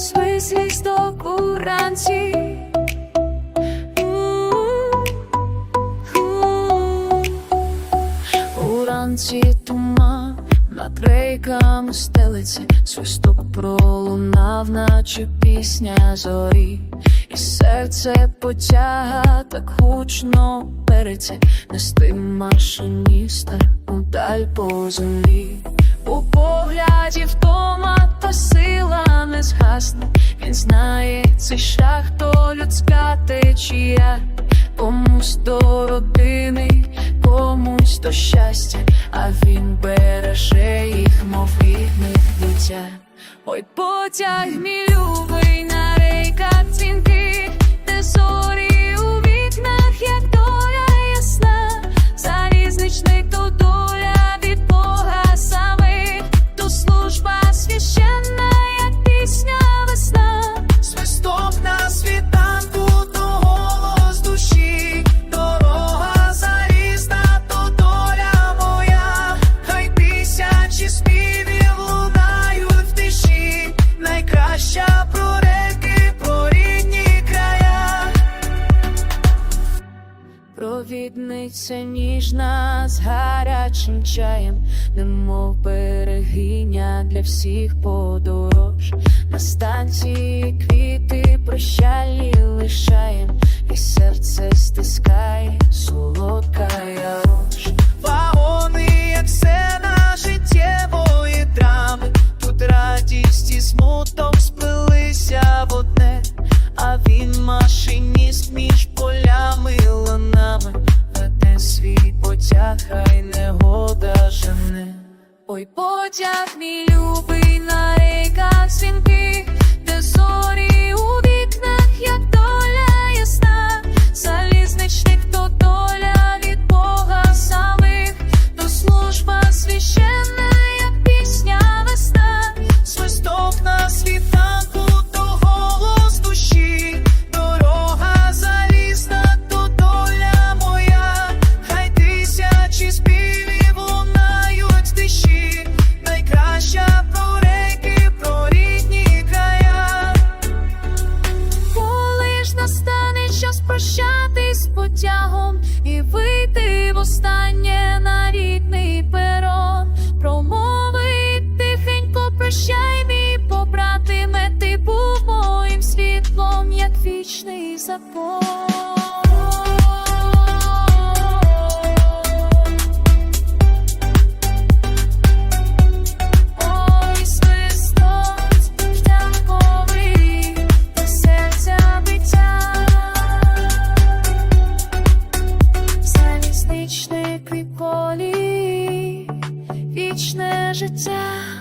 свої свісток уранці. Уранці тума над рейками стелиться, свисток пролунав, наче пісня зорі. І серце потяга так гучно переться, нести машиніста удаль по землі. У погляді втома та сила не згадає згасне. Він знає цей шлях, то людська течія, комусь до родини, комусь до щастя, а він береже їх, мов рідних дитя. Ой, потяг мій любий на рейках цінки, де зорі Провідниця ніжна з гарячим чаєм, немов берегиня для всіх подорож. На станції квіти прощальні лишаєм, свій потяг, хай негода жене. Ой, потяг мій любий на потягом і вийти в останнє на рідний перон, промовить тихенько, прощай, мій побратиме, ти був моїм світлом, як вічний закон. Вічне життя.